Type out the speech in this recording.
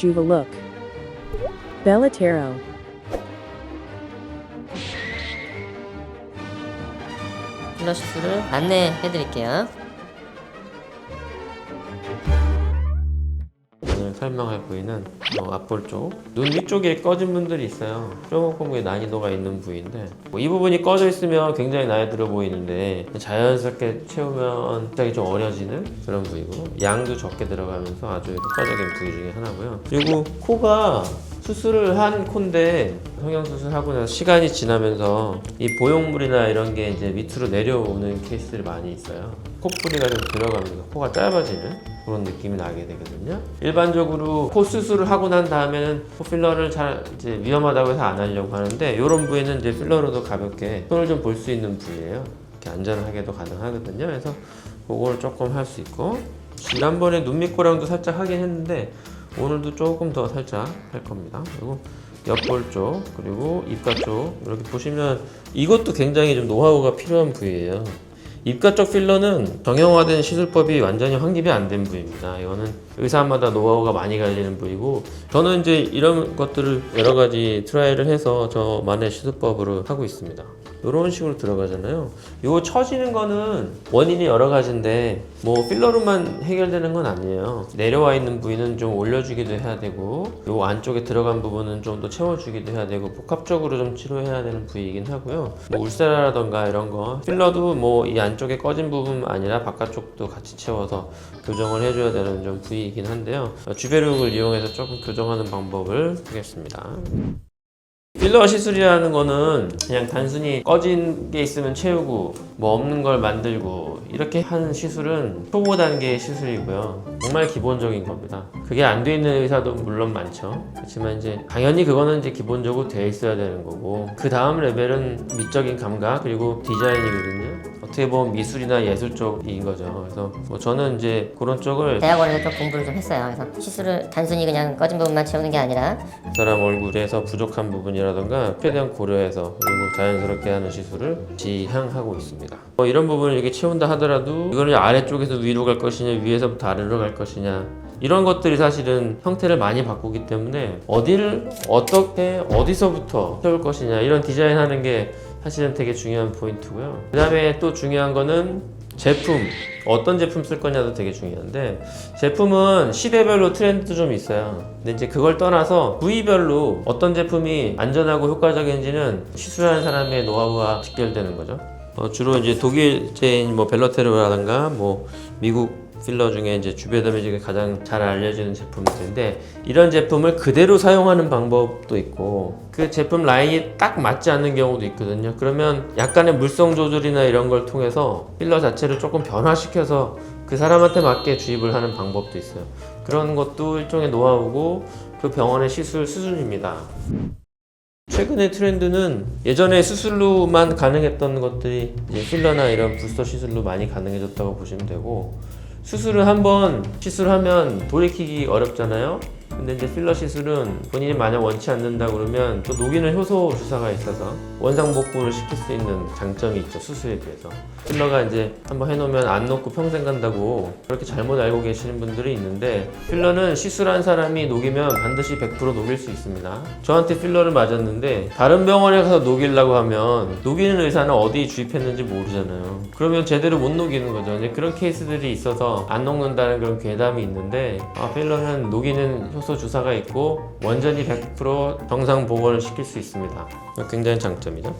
Juvalook. Bellatero. 필러 시술을 안내해 드릴게요. 설명할 부위는 어, 앞볼 쪽. 눈 위쪽에 꺼진 분들이 있어요. 조금 의 난이도가 있는 부위인데 뭐 이 부분이 꺼져 있으면 굉장히 나이 들어 보이는데 자연스럽게 채우면 갑자기 좀 어려지는 그런 부위고 양도 적게 들어가면서 아주 효과적인 부위 중에 하나고요. 그리고 코가 수술을 한 콘데 성형 수술하고 나서 시간이 지나면서 이 보형물이나 이런 게 이제 밑으로 내려오는 케이스들이 많이 있어요. 콧뿌리가 좀 들어가면서 코가 짧아지는 그런 느낌이 나게 되거든요. 일반적으로 코 수술을 하고 난 다음에는 코 필러를 잘 이제 위험하다고 해서 안 하려고 하는데 이런 부위는 이제 필러로도 가볍게 손을 좀 볼 수 있는 부위예요. 이렇게 안전하게도 가능하거든요. 그래서 그걸 조금 할 수 있고 지난번에 눈 밑코랑도 살짝 하긴 했는데 오늘도 조금 더 살짝 할 겁니다. 그리고 옆볼 쪽 그리고 입가 쪽 이렇게 보시면 이것도 굉장히 좀 노하우가 필요한 부위예요. 입가 쪽 필러는 정형화된 시술법이 완전히 확립이 안 된 부위입니다. 이거는 의사마다 노하우가 많이 갈리는 부위고 저는 이제 이런 것들을 여러 가지 트라이를 해서 저만의 시술법으로 하고 있습니다. 이런 식으로 들어가잖아요. 이거 처지는 거는 원인이 여러 가지인데 뭐 필러로만 해결되는 건 아니에요. 내려와 있는 부위는 좀 올려주기도 해야 되고 요 안쪽에 들어간 부분은 좀 더 채워주기도 해야 되고 복합적으로 좀 치료해야 되는 부위이긴 하고요. 뭐 울세라라던가 이런 거 필러도 뭐 이 안쪽에 꺼진 부분 아니라 바깥쪽도 같이 채워서 교정을 해줘야 되는 좀 부위이긴 한데요. 어, 주베룩을 이용해서 조금 교정하는 방법을 하겠습니다. 필러 시술이라는 거는 그냥 단순히 꺼진 게 있으면 채우고 뭐 없는 걸 만들고 이렇게 하는 시술은 초보 단계의 시술이고요. 정말 기본적인 겁니다. 그게 안 돼 있는 의사도 물론 많죠. 그렇지만 이제 당연히 그거는 이제 기본적으로 돼 있어야 되는 거고 그 다음 레벨은 미적인 감각 그리고 디자인이거든요. 어떻게 보면 미술이나 예술 쪽인 거죠. 그래서 뭐 저는 이제 그런 쪽을 대학원에서 좀 공부를 좀 했어요. 그래서 시술을 단순히 그냥 꺼진 부분만 채우는 게 아니라 그 사람 얼굴에서 부족한 부분이라던가 최대한 고려해서 그리고 자연스럽게 하는 시술을 지향하고 있습니다. 뭐 이런 부분을 이렇게 채운다 하더라도 이거는 아래쪽에서 위로 갈 것이냐 위에서부터 아래로 갈 것이냐 이런 것들이 사실은 형태를 많이 바꾸기 때문에 어디를 어떻게 어디서부터 채울 것이냐 이런 디자인하는 게 사실은 되게 중요한 포인트고요. 그 다음에 또 중요한 거는 제품 어떤 제품 쓸 거냐도 되게 중요한데 제품은 시대별로 트렌드도 좀 있어요. 근데 이제 그걸 떠나서 부위별로 어떤 제품이 안전하고 효과적인지는 시술하는 사람의 노하우와 직결되는 거죠. 어, 주로 이제 독일제인 뭐 벨러테르라든가 뭐 미국 필러 중에 이제 주베더미즈가 가장 잘 알려지는 제품들인데 이런 제품을 그대로 사용하는 방법도 있고 그 제품 라인이 딱 맞지 않는 경우도 있거든요. 그러면 약간의 물성 조절이나 이런 걸 통해서 필러 자체를 조금 변화시켜서 그 사람한테 맞게 주입을 하는 방법도 있어요. 그런 것도 일종의 노하우고 그 병원의 시술 수준입니다. 최근의 트렌드는 예전에 수술로만 가능했던 것들이 필러나 이런 부스터 시술로 많이 가능해졌다고 보시면 되고 수술을 한번 시술하면 돌이키기 어렵잖아요. 근데 이제 필러 시술은 본인이 만약 원치 않는다 그러면 또 녹이는 효소 주사가 있어서 원상 복구를 시킬 수 있는 장점이 있죠 수술에 비해서. 필러가 이제 한번 해놓으면 안 녹고 평생 간다고 그렇게 잘못 알고 계시는 분들이 있는데 필러는 시술한 사람이 녹이면 반드시 100% 녹일 수 있습니다. 저한테 필러를 맞았는데 다른 병원에 가서 녹이려고 하면 녹이는 의사는 어디 주입했는지 모르잖아요. 그러면 제대로 못 녹이는 거죠. 이제 그런 케이스들이 있어서 안 녹는다는 그런 괴담이 있는데 아, 필러는 녹이는 효소 주사가 있고 완전히 100% 정상 복원을 시킬 수 있습니다. 굉장히 장점이죠